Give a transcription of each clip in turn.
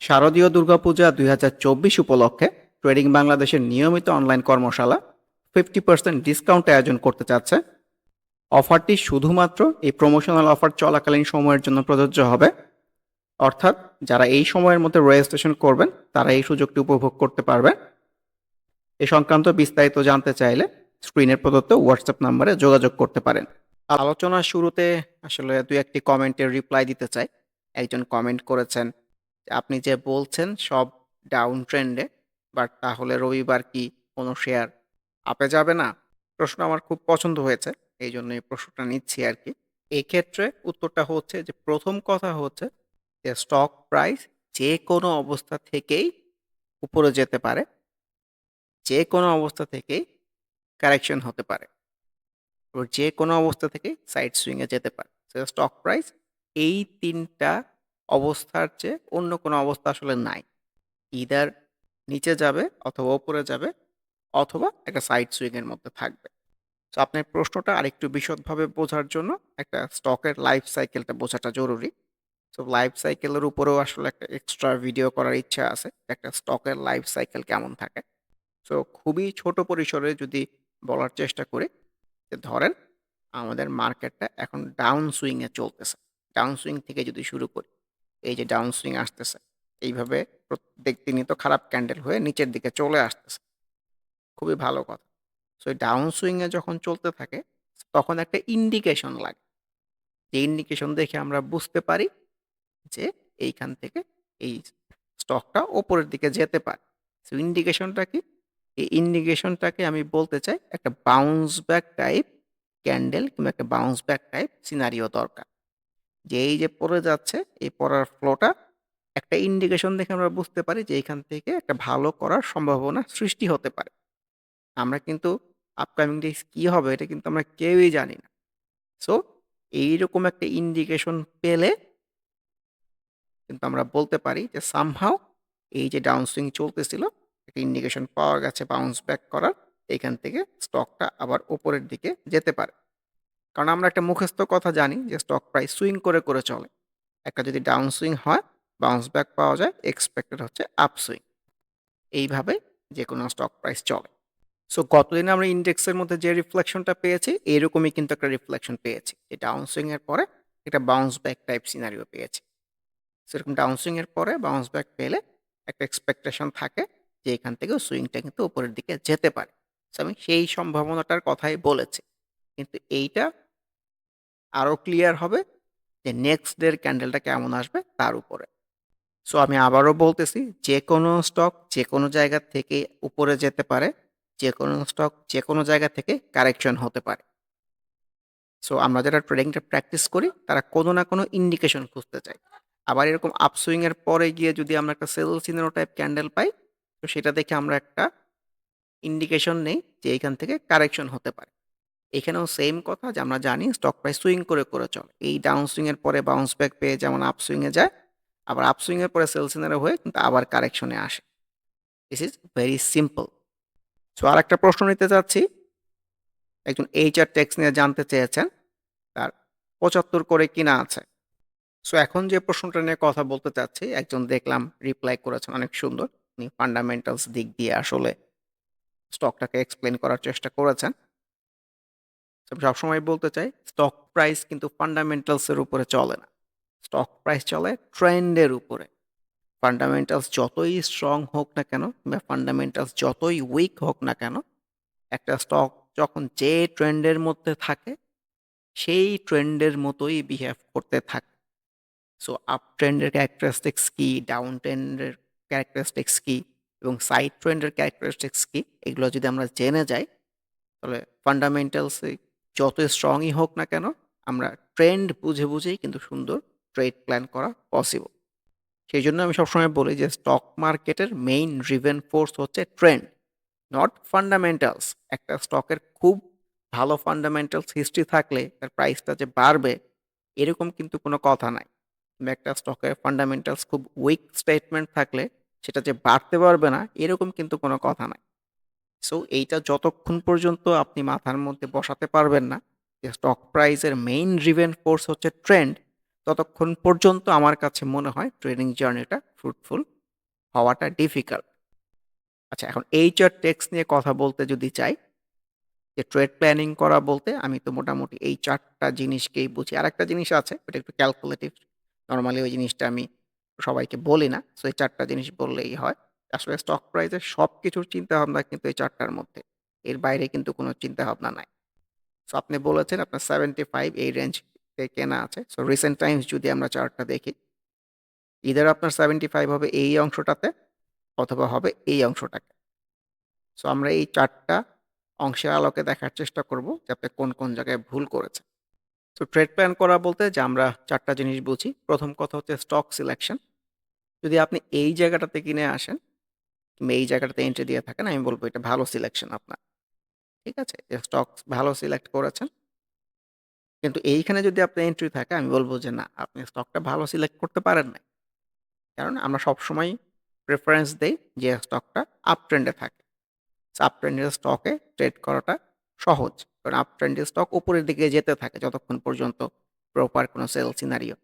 শারদীয় দুর্গাপূজা ২০২৪ উপলক্ষে ট্রেডিং বাংলাদেশের নিয়মিত অনলাইন কর্মশালা 50% ডিসকাউন্ট আয়োজন করতে চাচ্ছে। অফারটি শুধুমাত্র এই প্রমোশনাল অফার চলাকালীন সময়ের জন্য প্রযোজ্য হবে। অর্থাৎ যারা এই সময়ের মধ্যে রেজিস্ট্রেশন করবেন, তারা এই সুযোগটি উপভোগ করতে পারবে। এ সংক্রান্ত বিস্তারিত জানতে চাইলে স্ক্রিনের প্রদত্ত হোয়াটসঅ্যাপ নাম্বারে যোগাযোগ করতে পারেন। আলোচনার শুরুতে আসলে দুই একটি কমেন্টের রিপ্লাই দিতে চাই। একজন কমেন্ট করেছেন আপনি যে বলছেন সব ডাউন ট্রেন্ডে বাট তাহলে রবিবার কি কোনো শেয়ার আপে যাবে না? প্রশ্ন আমার খুব পছন্দ হয়েছে। এই জন্য এই প্রশ্নটা নিচ্ছি আর কি এক্ষেত্রে উত্তরটা হচ্ছে যে, প্রথম কথা হচ্ছে যে স্টক প্রাইস যে কোনো অবস্থা থেকেই উপরে যেতে পারে। যে কোনো অবস্থা থেকেই কারেকশন হতে পারে। যে কোনো অবস্থা থেকেই সাইড সুইংয়ে যেতে পারে। স্টক প্রাইস এই ৩ টা অবস্থার চেয়ে অন্য কোনো অবস্থা আসলে নাই। ইদার নিচে যাবে অথবা উপরে যাবে অথবা একটা সাইড সুইংয়ের মধ্যে থাকবে। সো আপনার প্রশ্নটা আরেকটু বিশদভাবে বোঝার জন্য একটা স্টকের লাইফ সাইকেলটা বোঝাটা জরুরি। সো লাইফ সাইকেলের উপরেও আসলে একটা এক্সট্রা ভিডিও করার ইচ্ছা আছে। একটা স্টকের লাইফ সাইকেল কেমন থাকে। সো খুবই ছোট পরিসরে যদি বলার চেষ্টা করি যে ধরেন আমাদের মার্কেটটা এখন ডাউন সুইংয়ে চলতেছে। ডাউন সুইং থেকে যদি শুরু করি, এই যে ডাউন সুইং আসতেছে। এইভাবে প্রত্যেক দিনই তো খারাপ ক্যান্ডেল হয়ে নিচের দিকে চলে আসতেছে। খুবই ভালো কথা। সো ডাউন সুইংয়ে যখন চলতে থাকে, তখন একটা ইন্ডিকেশন লাগে। যে ইন্ডিকেশন দেখে আমরা বুঝতে পারি যে এইখান থেকে এই স্টকটা ওপরের দিকে যেতে পারে। সো ইন্ডিকেশনটা কি? এই ইন্ডিকেশনটাকে আমি বলতে চাই একটা বাউন্স ব্যাক টাইপ ক্যান্ডেল কিংবা একটা বাউন্স ব্যাক টাইপ সিনারিও দরকার। যে এই যে পড়ে যাচ্ছে, এই পড়ার ফ্লোটা একটা ইন্ডিকেশন দেখে আমরা বুঝতে পারি যে এখান থেকে একটা ভালো করার সম্ভাবনা সৃষ্টি হতে পারে। আমরা কিন্তু আপকামিং ডেজ কি হবে এটা কিন্তু আমরা কেউই জানি না। সো এইরকম একটা ইন্ডিকেশন পেলে কিন্তু আমরা বলতে পারি যে সামহাউ এই যে ডাউন সুইং চলতেছিল, একটা ইন্ডিকেশন পাওয়া গেছে বাউন্স ব্যাক করার। এখান থেকে স্টকটা আবার ওপরের দিকে যেতে পারে। কারণ আমরা একটা মুখস্থ কথা জানি যে স্টক প্রাইস সুইং করে, করে চলে। একটা যদি ডাউন সুইং হয় বাউন্স ব্যাক পাওয়া যায় এক্সপেক্টেড হচ্ছে আপ সুইং। এইভাবে যে কোনো স্টক প্রাইস চলে। সো গতদিন আমরা ইন্ডেক্সের মধ্যে যে রিফ্লেকশনটা পেয়েছি এরকমই কিন্তু একটা রিফ্লেকশন পেয়েছি। যে ডাউন সুইংয়ের পরে একটা বাউন্স ব্যাক টাইপ সিনারিও পেয়েছি। সেরকম ডাউন সুইং এর পরে বাউন্স ব্যাক পেলে একটা এক্সপেকটেশন থাকে যে এখান থেকে সুইংটা কিন্তু উপরের দিকে যেতে পারে। সো আমি সেই সম্ভাবনাটার কথাই বলেছি। কিন্তু এইটা আরও ক্লিয়ার হবে যে নেক্সট ডের ক্যান্ডেলটা কেমন আসবে তার উপরে। সো আমি আবারও বলতেছি যে কোনো স্টক যে কোনো জায়গা থেকে উপরে যেতে পারে। যে কোনো স্টক যে কোনো জায়গা থেকে কারেকশন হতে পারে। সো আমরা যারা ট্রেডিংটা প্র্যাকটিস করি তারা কোনো না কোনো ইন্ডিকেশন খুঁজতে চাই। আবার এরকম আপসুইং এর পরে গিয়ে যদি আমরা একটা সেল সিনারিও টাইপ ক্যান্ডেল পাই, তো সেটা দেখে আমরা একটা ইন্ডিকেশন নেই যে এখান থেকে কারেকশন হতে পারে। এখানেও সেম কথা যে আমরা জানি স্টক প্রাইস সুইং করে, করে চলে। এই ডাউন সুইংয়ের পরে বাউন্স ব্যাক পেয়ে যেমন আপ সুইংয়ে যায়, আবার আপ সুইংয়ের পরে সেল সিনারিও হয়ে কিন্তু আবার কারেকশনে আসে। This is very simple. So আরেকটা প্রশ্ন নিতে চাচ্ছি। একজন এইচআর টেক্স নিয়ে জানতে চেয়েছেন। তার ৭৫ করে কিনা আছে। সো এখন যে প্রশ্নটা নিয়ে কথা বলতে চাচ্ছি, একজন দেখলাম রিপ্লাই করেছেন অনেক সুন্দর। উনি ফান্ডামেন্টালস দিক দিয়ে আসলে স্টকটাকে এক্সপ্লেন করার চেষ্টা করেছেন। আমি সবসময় বলতে চাই, স্টক প্রাইস কিন্তু ফান্ডামেন্টালস এর উপরে চলে না। স্টক প্রাইস চলে ট্রেন্ডের উপরে। ফান্ডামেন্টালস যতই স্ট্রং হোক না কেন কিংবা ফান্ডামেন্টালস যতই উইক হোক না কেন, একটা স্টক যখন যে ট্রেন্ডের মধ্যে থাকে, সেই ট্রেন্ডের মতোই বিহেভ করতে থাকে। সো আপ ট্রেন্ডের ক্যারেক্টারিস্টিক্স কি, ডাউন ট্রেন্ডের ক্যারেক্টারিস্টিক্স কি এবং সাইড ট্রেন্ডের ক্যারেক্টারিস্টিক্স কি, এগুলো যদি আমরা জেনে যাই, তাহলে ফান্ডামেন্টালসে যত স্ট্রংই হোক না কেন, আমরা ট্রেন্ড বুঝে, বুঝেই কিন্তু সুন্দর ট্রেড প্ল্যান করা পসিবল। সেই জন্য আমি সবসময় বলি যে স্টক মার্কেটের মেইন ড্রিভেন ফোর্স হচ্ছে ট্রেন্ড, নট ফান্ডামেন্টালস। একটা স্টকের খুব ভালো ফান্ডামেন্টালস হিস্ট্রি থাকলে তার প্রাইসটা যে বাড়বে, এরকম কিন্তু কোনো কথা নাই। কিংবা একটা স্টকের ফান্ডামেন্টালস খুব উইক স্টেটমেন্ট থাকলে সেটা যে বাড়তে পারবে না, এরকম কিন্তু কোনো কথা নাই। সো এইটা যতক্ষণ পর্যন্ত আপনি মাথার মধ্যে বসাতে পারবেন না যে স্টক প্রাইসের মেইন ড্রিভেন ফোর্স হচ্ছে ট্রেন্ড, ততক্ষণ পর্যন্ত আমার কাছে মনে হয় ট্রেডিং জার্নিটা ফ্রুটফুল হওয়াটা ডিফিকাল্ট। আচ্ছা এখন এইচআর টেক্স নিয়ে কথা বলতে যদি চাই, যে ট্রেড প্ল্যানিং করা বলতে আমি তো মোটামুটি এই চারটা জিনিসকেই বুঝি। আরেকটা জিনিস আছে, ওটা একটু ক্যালকুলেটিভ। নর্মালি ওই জিনিসটা আমি সবাইকে বলি না। সো এই চারটা জিনিস বললেই হয়। আসলে স্টক প্রাইসের সবকিছুর চিন্তাভাবনা কিন্তু এই চারটার মধ্যে। এর বাইরে কিন্তু কোনো চিন্তাভাবনা নাই। সো আপনি বলেছেন আপনার 75 এই রেঞ্জে কেনা আছে। সো রিসেন্ট টাইমস যদি আমরা চার্টটা দেখি ইদার আপনার 75 হবে এই অংশটাতে অথবা হবে এই অংশটাকে সো আমরা এই চারটা অংশের আলোকে দেখার চেষ্টা করব যে আপনি কোন, কোন জায়গায় ভুল করেছেন। সো ট্রেড প্ল্যান করা বলতে যে আমরা চারটা জিনিস বুঝি। প্রথম কথা হচ্ছে স্টক সিলেকশন। যদি আপনি এই জায়গাটাতে কিনে আসেন কিংবা এই জায়গাটাতে এন্ট্রি দিয়ে থাকেন, আমি বলব এটা ভালো সিলেকশন আপনার। ঠিক আছে? স্টক ভালো সিলেক্ট করেছেন। কিন্তু এইখানে যদি আপনার এন্ট্রি থাকে আমি বলব যে না, আপনি স্টকটা ভালো সিলেক্ট করতে পারেন না কারণ আমরা সবসময় প্রেফারেন্স দেই যে স্টকটা আপ ট্রেন্ডে থাকে। আপ ট্রেন্ডের স্টকে ট্রেড করাটা সহজ। কারণ আপ ট্রেন্ডের স্টক উপরের দিকে যেতে থাকে যতক্ষণ পর্যন্ত প্রপার কোনো সেল সিনারিও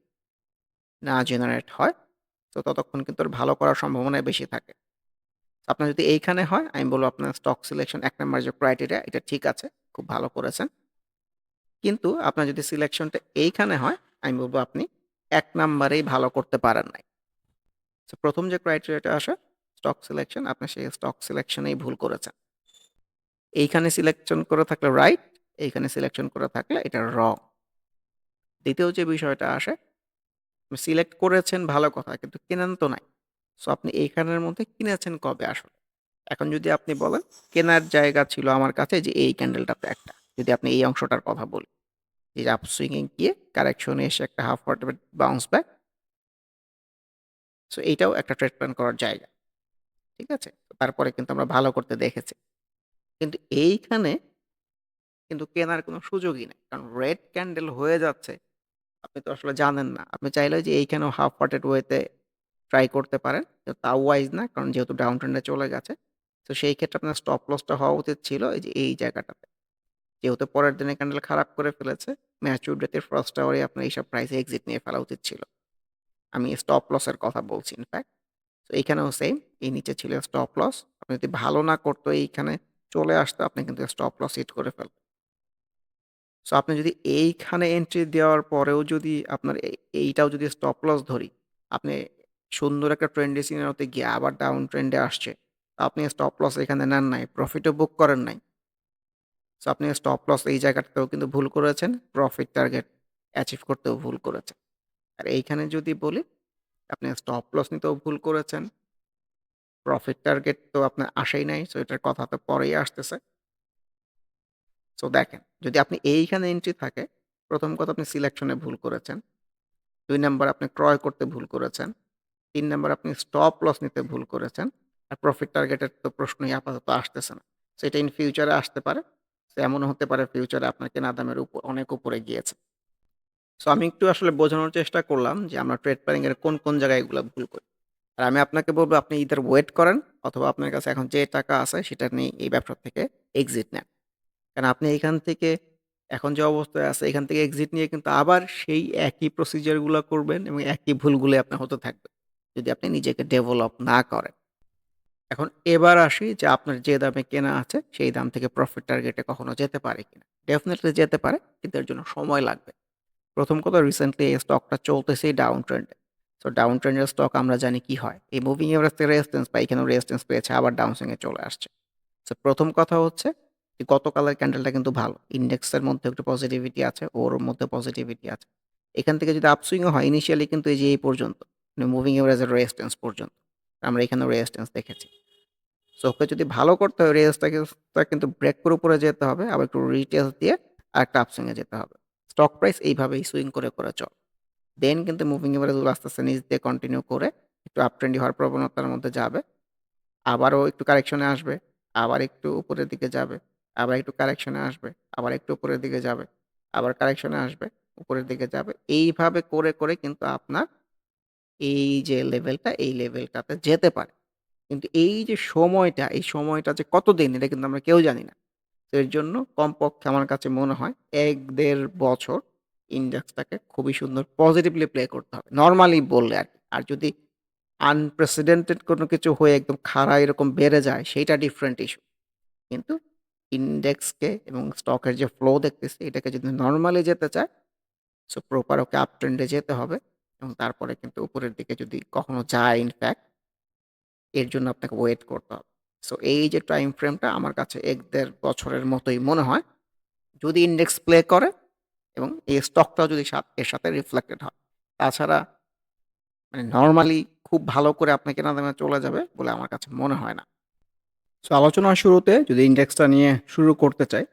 না জেনারেট হয়। তো ততক্ষণ কিন্তু ভালো করার সম্ভাবনাই বেশি থাকে। আপনার যদি এইখানে হয়, আমি বলব আপনার স্টক সিলেকশন এক নম্বর যে ক্রাইটেরিয়া এটা ঠিক আছে, খুব ভালো করেছেন। কিন্তু আপনার যদি সিলেকশনটা এইখানে হয়, আমি বলব আপনি এক নাম্বারেই ভালো করতে পারেন নাই। ১ম যে ক্রাইটেরিয়াটা আসে স্টক সিলেকশন, আপনি সেই স্টক সিলেকশনেই ভুল করেছেন। এইখানে সিলেকশন করে থাকলে রাইট, এইখানে সিলেকশন করে থাকলে এটা রং। দ্বিতীয় যে বিষয়টা আসে, সিলেক্ট করেছেন ভালো কথা কিন্তু কেনেন তো নাই। সো আপনি এইখানের মধ্যে কিনেছেন কবে আসলে? এখন যদি আপনি বলেন, কেনার জায়গা ছিল আমার কাছে যে এই ক্যান্ডেলটাতে একটা। যদি আপনি এই অংশটার কথা বলি। যে আপসুইং এ গিয়ে কারেকশনে এসে একটা হাফ ওয়াটের বাউন্স ব্যাক। সো এইটাও একটা ট্রেড প্ল্যান করার জায়গা। ঠিক আছে? তারপরে কিন্তু আমরা ভালো করতে দেখেছি। কিন্তু এইখানে কিন্তু কেনার কোনো সুযোগই নেই কারণ রেড ক্যান্ডেল হয়ে যাচ্ছে। আপনি তো আসলে জানেন না। আপনি চাইলে যে এইখানেও হাফ ওয়াটেড ওয়েতে ট্রাই করতে পারেন। তাও ওয়াইজ না কারণ যেহেতু ডাউন ট্রেন্ডে চলে গেছে। তো সেই ক্ষেত্রে আপনার স্টপ লসটা হওয়া উচিত ছিল এই যে এই জায়গাটাতে। যেহেতু পরের দিনে ক্যান্ডেল খারাপ করে ফেলেছে, ম্যাচিউর ডেটের ফার্স্ট আওয়ারে আপনার এইসব প্রাইসে এক্সিট নিয়ে ফেলা উচিত ছিল। আমি স্টপ লসের কথা বলছি ইনফ্যাক্ট। তো এইখানেও সেম। এই নিচে ছিল স্টপ লস। আপনি যদি ভালো না করতো এইখানে চলে আসতো আপনি কিন্তু স্টপ লস হিট করে ফেলতেন। সো আপনি যদি এইখানে এন্ট্রি দেওয়ার পরেও যদি আপনার এইটাও যদি স্টপ লস ধরি, আপনি সুন্দর একটা ট্রেন্ডি সিনারিওতে গিয়ে আবার ডাউন ট্রেন্ডে আসছে। আপনি স্টপ লস এখানে নেন নাই, প্রফিটও বুক করেন নাই। সো আপনি স্টপ লস এই জায়গাটাতেও কিন্তু ভুল করেছেন। প্রফিট টার্গেট অ্যাচিভ করতেও ভুল করেছেন। আর এইখানে যদি বলি, আপনি স্টপ লস নিতেও ভুল করেছেন। প্রফিট টার্গেট তো আপনার আসেই নাই। সো এটার কথা তো পরেই আসতেছে। সো দেখেন, যদি আপনি এইখানে এন্ট্রি থাকে, প্রথম কথা আপনি সিলেকশনে ভুল করেছেন। দুই নাম্বার আপনি ক্রয় করতে ভুল করেছেন। ৩ নম্বর আপনি স্টপ লস নিতে ভুল করেছেন। আর প্রফিট টার্গেটের তো প্রশ্নই আপাতত আসতেছে না। সো এটা ইন ফিউচারে আসতে পারে। সো এমনও হতে পারে ফিউচারে আপনার কেনা দামের উপর অনেক উপরে গিয়েছে। সো আমি একটু আসলে বোঝানোর চেষ্টা করলাম যে আমরা ট্রেড প্ল্যানিং এর কোন, কোন জায়গায় এগুলা ভুল করি। আর আমি আপনাকে বলব আপনি ইদার ওয়েট করেন অথবা আপনার কাছে এখন যে টাকা আছে সেটা নিয়ে এই ব্যবসা থেকে এক্সিট নেন। কারণ আপনি এখান থেকে এখন যে অবস্থায় আছে এখান থেকে এক্সিট নিয়ে কিন্তু আবার সেই একই প্রসিডিউরগুলা করবেন এবং একই ভুলগুলোই আপনার হতে থাকবে। যদি আপনি নিজেকে ডেভেলপ না করেন। এখন এবার আসি যে আপনার যে দামে কেনা আছে সেই দাম থেকে প্রফিট টার্গেটে কখনো যেতে পারে কিনা? ডেফিনেটলি যেতে পারে কিন্তু এর জন্য সময় লাগবে। প্রথম কথা রিসেন্টলি এই স্টকটা চলতেছেই ডাউন ট্রেন্ডে। সো ডাউন ট্রেন্ডের স্টক আমরা জানি কি হয়। এই মুভিং এভারেজ থেকে রেজিস্ট্যান্স পায়, এখানেও রেজিস্ট্যান্স পেয়েছে আবার ডাউন সুইং চলে আসছে। সো প্রথম কথা হচ্ছে যে গতকালের ক্যান্ডেলটা কিন্তু ভালো। ইন্ডেক্সের মধ্যে একটু পজিটিভিটি আছে, ওর মধ্যে পজিটিভিটি আছে। এখান থেকে যদি আপসুইং ও হয় ইনিশিয়ালি কিন্তু এই যে এই পর্যন্ত মুভিং এভারেজের রেজিস্ট্যান্স পর্যন্ত। আমরা এখানেও রেজিস্ট্যান্স দেখেছি। সো ওকে যদি ভালো করতে হয় রেজিস্ট্যান্সটাকে তা কিন্তু ব্রেক করে উপরে যেতে হবে। আবার একটু রিটেস্ট দিয়ে আরেকটা আপসুইং এ যেতে হবে। স্টক প্রাইস এইভাবেই সুইং করে, করে চলে। দেন কিন্তু মুভিং এভারেজগুলো আস্তে, আস্তে নিচ দিয়ে কন্টিনিউ করে একটু আপ ট্রেন্ডি হওয়ার প্রবণতার মধ্যে যাবে। আবারও একটু কারেকশনে আসবে। আবার একটু উপরের দিকে যাবে। আবার একটু কারেকশনে আসবে। আবার একটু উপরের দিকে যাবে। আবার কারেকশনে আসবে। উপরের দিকে যাবে। এইভাবে করে, করে কিন্তু আপনার এই যে লেভেলটা এই লেভেলটাতে যেতে পারে। কিন্তু এই যে সময়টা, এই সময়টা যে কতদিন এটা কিন্তু আমরা কেউ জানি না। তো এর জন্য কমপক্ষে আমার কাছে মনে হয় ১-১.৫ বছর ইন্ডেক্সটাকে খুবই সুন্দর পজিটিভলি প্লে করতে হবে। নরমালি বললে আরকি। আর যদি আনপ্রেসিডেন্টেড কোনো কিছু হয়ে একদম খাড়া এরকম বেড়ে যায় সেইটা ডিফারেন্ট ইস্যু। কিন্তু ইন্ডেক্সকে এবং স্টকের যে ফ্লো দেখতেছি এটাকে যদি নরমালি যেতে চায় সো প্রপার ওকে আপ ট্রেন্ডে যেতে হবে এবং তারপরে কিন্তু উপরের দিকে যদি কখনো যায় ইনফ্যাক্ট এর জন্য আপনাকে ওয়েট করতে হবে। সো এই যে টাইম ফ্রেমটা আমার কাছে এক দেড় বছরের মতোই মনে হয়। যদি ইন্ডেক্স প্লে করে এবং এই স্টকটাও যদি এর সাথে রিফ্লেক্টেড হয়। তাছাড়া মানে নর্মালি খুব ভালো করে আপনাকে কেনা দামে চলে যাবে বলে আমার কাছে মনে হয় না। সো আলোচনার শুরুতে যদি ইন্ডেক্সটা নিয়ে শুরু করতে চাই,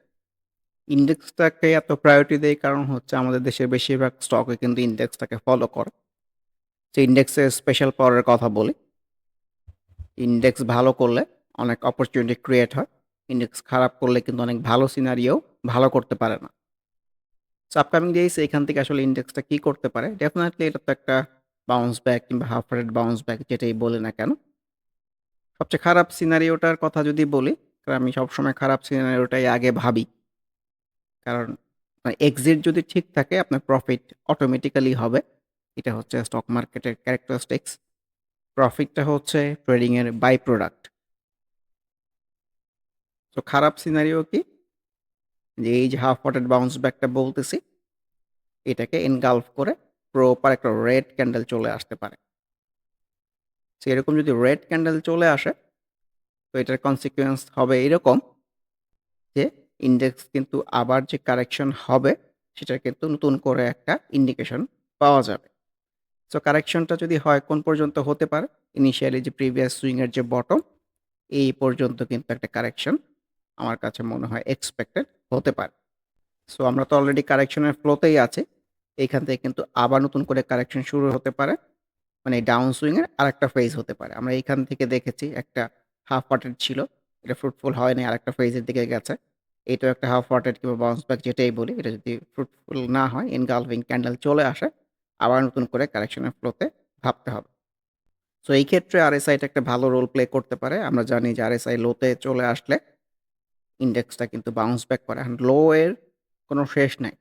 ইন্ডেক্সটাকে এত প্রায়োরিটি দেই কারণ হচ্ছে আমাদের দেশের বেশিরভাগ স্টকে কিন্তু ইন্ডেক্সটাকে ফলো করে। তো ইন্ডেক্সের স্পেশাল পাওয়ার এর কথা বলি। ইন্ডেক্স ভালো করলে অনেক অপরচুনিটি ক্রিয়েট হয়। ইন্ডেক্স খারাপ করলে কিন্তু অনেক ভালো সিনারিও ভালো করতে পারে না। সো আপকামিং ডেইস এখান থেকে আসলে ইন্ডেক্সটা কি করতে পারে? ডেফিনিটলি এটা তো একটা বাউন্স ব্যাক কিংবা হাফ রেট বাউন্স ব্যাক যেটাই বলি না কেন। সবচেয়ে খারাপ সিনারিওটার কথা যদি বলি, কারণ আমি সবসময় খারাপ সিনারিওটাই আগে ভাবি। কারণ মানে এক্সিট যদি ঠিক থাকে আপনার প্রফিট অটোমেটিক্যালি হবে। এটা হচ্ছে স্টক মার্কেটের ক্যারেক্টারিস্টিক্স। প্রফিটটা হচ্ছে ট্রেডিংয়ের বাই প্রোডাক্ট। তো খারাপ সিনারিও কি? যে এই যে হাফ ওয়াটেড বাউন্স ব্যাকটা বলতেছি, এটাকে এনগালফ করে প্রপার একটা রেড ক্যান্ডেল চলে আসতে পারে। সো এরকম যদি রেড ক্যান্ডেল চলে আসে, তো এটার কনসিকুয়েন্স হবে এরকম যে ইন্ডেক্স কিন্তু আবার যে কারেকশন হবে, সেটা কিন্তু নতুন করে একটা ইন্ডিকেশন পাওয়া যাবে। সো কারেকশনটা যদি হয়, কোন পর্যন্ত হতে পারে? ইনিশিয়ালি যে প্রিভিয়াস সুইং এর যে বটম এই পর্যন্ত কিন্তু একটা কারেকশন আমার কাছে মনে হয় এক্সপেক্টেড হতে পারে। সো আমরা তো অলরেডি কারেকশনের ফ্লোতেই আছি। এখান থেকে কিন্তু আবার নতুন করে কারেকশন শুরু হতে পারে। মানে ডাউন সুইং এর আরেকটা ফেজ হতে পারে। আমরা এখান থেকে দেখেছি একটা হাফ পার্টেড ছিল। এটা ফ্রুটফুল হয়নি, আরেকটা ফেজের দিকে গেছে। এটাও একটা হাফ ওয়াটেড কিংবা বাউন্স ব্যাক যেটাই বলি এটা যদি ফ্রুটফুল না হয় এনগালফিং ক্যান্ডেল চলে আসে, আবার নতুন করে কারেকশনের ফ্লোতে ভাবতে হবে। সো এই ক্ষেত্রে RSI টা একটা ভালো রোল প্লে করতে পারে। আমরা জানি যে RSI লোতে চলে আসলে ইন্ডেক্সটা কিন্তু বাউন্স ব্যাক করে। এখন লো এর কোনো শেষ নাই।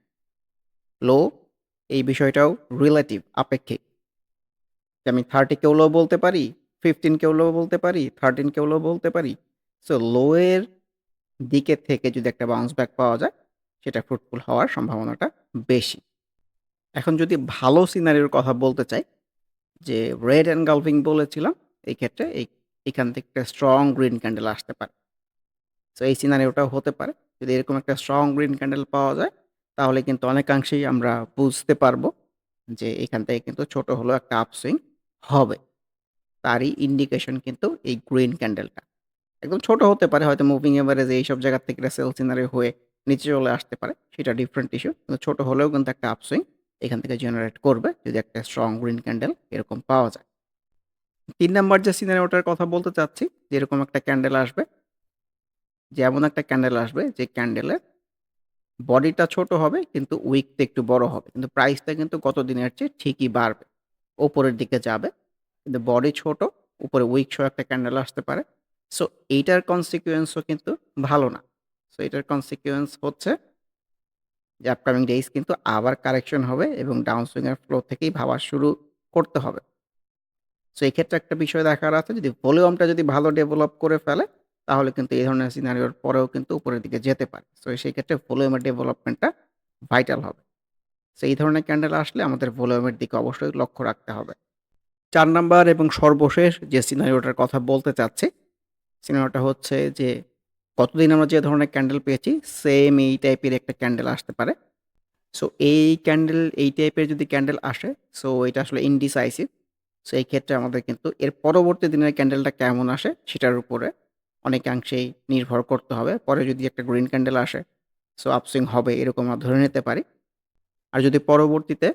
লো এই বিষয়টাও রিলেটিভ আপেক্ষিক। আমি থার্টি কেউ লো বলতে পারি, ফিফটিন কেউ লো বলতে পারি, থার্টিন কেউ লো বলতে পারি। সো লো এর দিকে থেকে যদি একটা বাউন্স ব্যাক পাওয়া যায়, সেটা ফ্রুটফুল হওয়ার সম্ভাবনাটা বেশি। এখন যদি ভালো সিনারিওর কথা বলতে চাই, যে রেড এনগালফিং বলেছিলাম, এই ক্ষেত্রে এই এখান থেকে একটা স্ট্রং গ্রিন ক্যান্ডেল আসতে পারে। সো এই সিনারিওটাও হতে পারে। যদি এরকম একটা স্ট্রং গ্রিন ক্যান্ডেল পাওয়া যায়, তাহলে কিন্তু অনেকাংশেই আমরা বুঝতে পারব যে এখান থেকে কিন্তু ছোট হলেও একটা আপসুইং হবে। তারই ইন্ডিকেশন কিন্তু এই গ্রিন ক্যান্ডেলটা। একদম ছোট হতে পারে হয়তো মুভিং এভারেজ এইসব জায়গা থেকে সেল সিনারি হয়ে নিচে চলে আসতে পারে। সেটা ডিফারেন্ট ইস্যু। কিন্তু ছোট হলেও কিন্তু একটা আপসুইং এখান থেকে জেনারেট করবে যদি একটা স্ট্রং গ্রিন ক্যান্ডেল এরকম পাওয়া যায়। তিন নাম্বার যে সিনারি ওটার কথা বলতে চাচ্ছি, যে এরকম একটা ক্যান্ডেল আসবে। যে এমন একটা ক্যান্ডেল আসবে যে ক্যান্ডেলের বডিটা ছোট হবে কিন্তু উইকটা একটু বড় হবে। কিন্তু প্রাইসটা কিন্তু গত দিনের চেয়ে ঠিকই বাড়বে। ওপরের দিকে যাবে। কিন্তু বডি ছোট, উপরে উইক সহ একটা ক্যান্ডেল আসতে পারে। সো এইটার consequence ও কিন্তু ভালো না। সো এটার consequence হচ্ছে যে আপকামিং ডেইজ কিন্তু আবার কারেকশন হবে এবং ডাউন সুইং এর ফ্লো থেকেই ভাবা শুরু করতে হবে। সো এক্ষেত্রে একটা বিষয় দেখার আছে যদি ভলিউমটা যদি ভালো ডেভেলপ করে ফেলে, তাহলে কিন্তু এই ধরনের সিনারিওর পরেও কিন্তু উপরের দিকে যেতে পারে। সো সেই ক্ষেত্রে ভলিউমের ডেভেলপমেন্টটা ভাইটাল হবে। সো এই ধরনের ক্যান্ডেল আসলে আমাদের ভলিউমের দিকে অবশ্যই লক্ষ্য রাখতে হবে। চার নাম্বার এবং সর্বশেষ যে সিনারিওটার কথা বলতে চাচ্ছি, সিনারিওটা হচ্ছে যে গতদিন আমরা যে ধরনের ক্যান্ডেল পেয়েছি, সেম এই টাইপের একটা ক্যান্ডেল আসতে পারে। সো এই ক্যান্ডেল এই টাইপের যদি ক্যান্ডেল আসে, সো এটা আসলে ইনডিসাইসিভ। সো এই ক্ষেত্রে আমাদের কিন্তু এর পরবর্তী দিনের ক্যান্ডেলটা কেমন আসে সেটার উপরে অনেকাংশেই নির্ভর করতে হবে। পরে যদি একটা গ্রিন ক্যান্ডেল আসে, সো আপসুইং হবে এরকম আমরা ধরে নিতে পারি। আর যদি পরবর্তীতে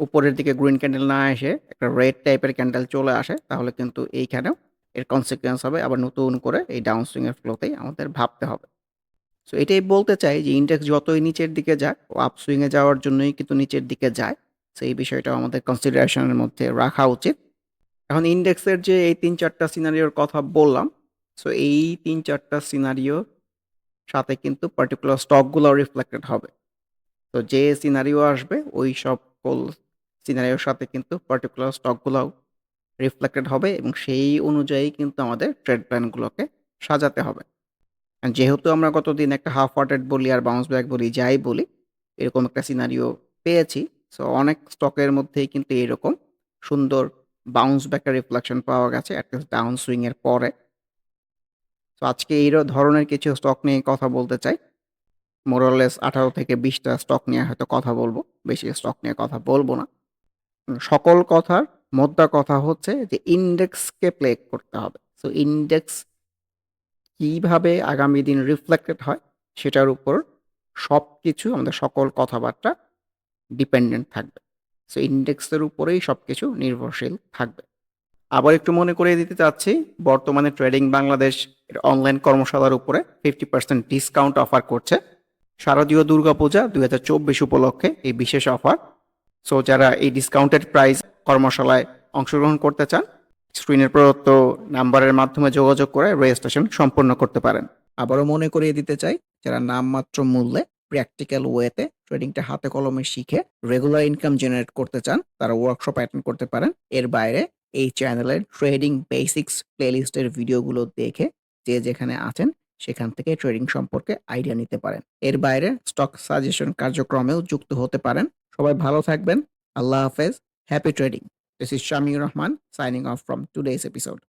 উপরের দিকে গ্রিন ক্যান্ডেল না এসে একটা রেড টাইপের ক্যান্ডেল চলে আসে, তাহলে কিন্তু এইখানেও এর consequence হবে আবার নতুন করে এই ডাউন সুইং এর ফ্লোতেই আমাদের ভাবতে হবে। সো এটাই বলতে চাই যে ইন্ডেক্স যতই নিচের দিকে যাক, ও আপসুইং এ যাওয়ার জন্যই কিন্তু নিচের দিকে যায়। সো এই বিষয়টাও আমাদের কনসিডারেশন এর মধ্যে রাখা উচিত। এখন ইন্ডেক্সের যে এই তিন চারটা সিনারিওর কথা বললাম, সো এই তিন চারটা সিনারিও সাথে কিন্তু পার্টিকুলার স্টকগুলো রিফ্লেক্টেড হবে। তো যে সিনারিও আসবে ওই সকল সিনারিওর সাথে কিন্তু পার্টিকুলার স্টকগুলাও রিফ্লেক্টেড হবে এবং সেই অনুযায়ী কিন্তু আমাদের ট্রেড প্ল্যানগুলোকে সাজাতে হবে। যেহেতু আমরা গতদিন একটা হাফ হার্টেড বলি আর বাউন্স ব্যাক বলি, যাই বলি, এরকম একটা সিনারিও পেয়েছি। সো অনেক স্টকের মধ্যেই কিন্তু এরকম সুন্দর বাউন্স ব্যাকের রিফ্লেকশন পাওয়া গেছে এট লিস্ট ডাউন সুইংয়ের পরে। তো আজকে এই ধরনের কিছু স্টক নিয়ে কথা বলতে চাই। মোর অর লেস ১৮ থেকে বিশটা স্টক নিয়ে হয়তো কথা বলব বেশি স্টক নিয়ে কথা বলব না। সকল কথার মোদ্দা কথা হচ্ছে যে ইন্ডেক্সকে প্লে করতে হবে। সো ইন্ডেক্স কীভাবে আগামী দিন রিফ্লেক্টেড হয় সেটার উপর সব কিছু আমাদের সকল কথাবার্তা ডিপেন্ডেন্ট থাকবে। সো ইন্ডেক্সের উপরেই সব কিছু নির্ভরশীল থাকবে। আবার একটু মনে করিয়ে দিতে চাচ্ছি, বর্তমানে ট্রেডিং বাংলাদেশ অনলাইন কর্মশালার উপরে 50% ডিসকাউন্ট অফার করছে। শারদীয় দুর্গাপূজা ২০২৪ উপলক্ষে এই বিশেষ অফার। সো যারা এই ডিসকাউন্টেড প্রাইস কর্মশালায় অংশগ্রহণ করতে চান, স্ক্রিনের প্রদত্ত নাম্বারের মাধ্যমে যোগাযোগ করে রেজিস্ট্রেশন সম্পন্ন করতে পারেন। আবারও মনে করিয়ে দিতে চাই, যারা নামমাত্র মূল্যে প্র্যাকটিক্যাল ওয়েতে ট্রেডিংটা হাতে কলমে শিখে রেগুলার ইনকাম জেনারেট করতে চান, তারা ওয়ার্কশপ অ্যাটেন্ড করতে পারেন। এর বাইরে এই চ্যানেলের ট্রেডিং বেসিক্স প্লেলিস্টের ভিডিওগুলো দেখে যে যেখানে আছেন সেখান থেকে ট্রেডিং সম্পর্কে আইডিয়া নিতে পারেন। এর বাইরে স্টক সাজেশন কার্যক্রমেও যুক্ত হতে পারেন। সবাই ভালো থাকবেন। আল্লাহ হাফেজ। Happy trading. This is Shamir Rahman signing off from today's episode.